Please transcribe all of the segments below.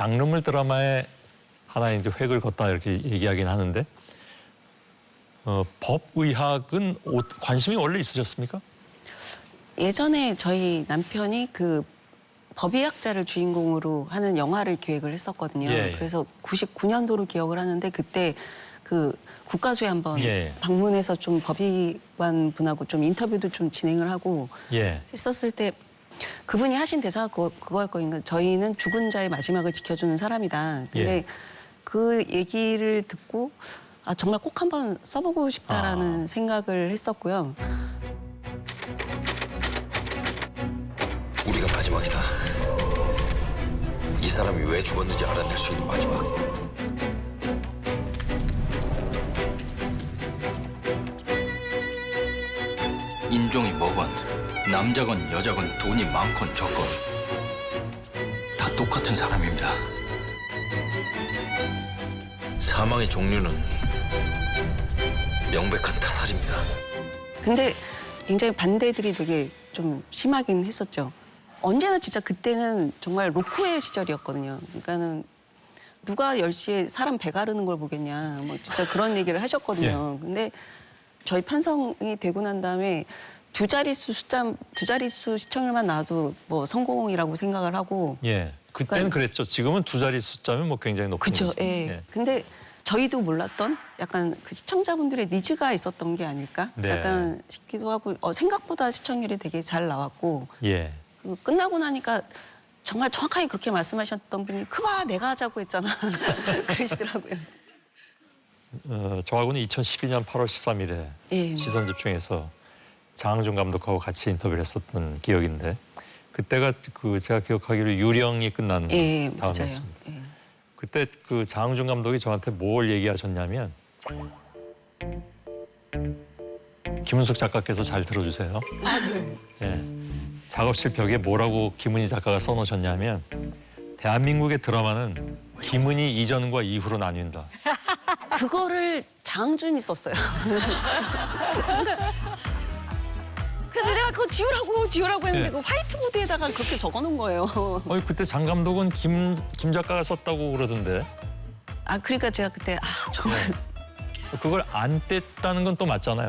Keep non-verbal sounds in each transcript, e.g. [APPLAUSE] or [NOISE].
장르물 드라마에 하나의 이제 획을 걷다 이렇게 얘기하긴 하는데 어, 법의학은 오- 관심이 원래 있으셨습니까? 예전에 저희 남편이 그 법의학자를 주인공으로 하는 영화를 기획을 했었거든요. 예, 예. 그래서 99년도로 기억을 하는데 그때 그 국가수에 한번 예. 방문해서 좀 법의관 분하고 좀 인터뷰도 좀 진행을 하고 예. 했었을 때 그분이 하신 대사가 그거, 그거였거든요. 저희는 죽은 자의 마지막을 지켜주는 사람이다. 근데 예. 그 얘기를 듣고 아 정말 꼭 한번 써보고 싶다라는 아. 생각을 했었고요. 우리가 마지막이다. 이 사람이 왜 죽었는지 알아낼 수 있는 마지막. 인종이 뭐건 남자건 여자건 돈이 많건 적건 다 똑같은 사람입니다. 사망의 종류는 명백한 타살입니다. 근데 굉장히 반대들이 되게 좀 심하긴 했었죠. 언제나 진짜 그때는 정말 로코의 시절이었거든요. 그러니까는 누가 10시에 사람 배 가르는 걸 보겠냐. 뭐 진짜 그런 얘기를 하셨거든요. 근데 저희 편성이 되고 난 다음에 두 자릿수 숫자, 두 자릿수 시청률만 나와도 뭐 성공이라고 생각을 하고 예. 그때는 그러니까- 그랬죠. 지금은 두 자리 숫자면 뭐 굉장히 높은 그죠. 거죠. 예. 근데 저희도 몰랐던 약간 그 시청자분들의 니즈가 있었던 게 아닐까? 네. 약간 싶기도 하고 어, 생각보다 시청률이 되게 잘 나왔고 예. 그 끝나고 나니까 정말 정확하게 그렇게 말씀하셨던 분이 그봐 내가 하자고 했잖아 [LAUGHS] 그러시더라고요. 어, 저하고는 2012년 8월 13일에 예. 시선 집중해서 장항준 감독하고 같이 인터뷰를 했었던 기억인데 그때가 그 제가 기억하기로 유령이 끝난 예, 맞아요. 다음이었습니다. 예. 그때 그 장항준 감독이 저한테 뭘 얘기하셨냐면 김은숙 작가께서 잘 들어주세요. 예. 작업실 벽에 뭐라고 김은희 작가가 써놓으셨냐면 대한민국의 드라마는 김은희 이전과 이후로 나뉜다. 그거를 장준이 썼어요. 그러니까 그래서 내가 그거 지우라고 지우라고 했는데 예. 그 화이트보드에다가 그렇게 적어놓은 거예요. 어이 그때 장 감독은 김, 김 작가가 썼다고 그러던데 아 그러니까 제가 그때 아 정말 그걸 안 뗐다는 건 또 맞잖아요.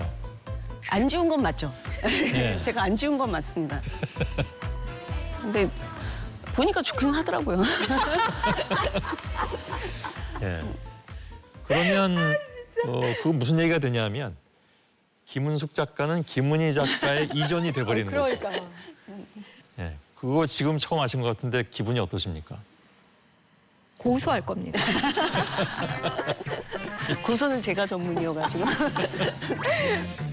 안 지운 건 맞죠? 예. [LAUGHS] 제가 안 지운 건 맞습니다. 근데 보니까 좋긴 하더라고요. [LAUGHS] 예. 그러면 어, 그 무슨 얘기가 되냐면 김은숙 작가는 김은희 작가의 [LAUGHS] 이전이 돼버리는 거죠. 그러니까 예. 그거 지금 처음 하신 것 같은데 기분이 어떠십니까? 고소할 겁니다. [LAUGHS] 고소는 제가 전문이어가지고. [LAUGHS]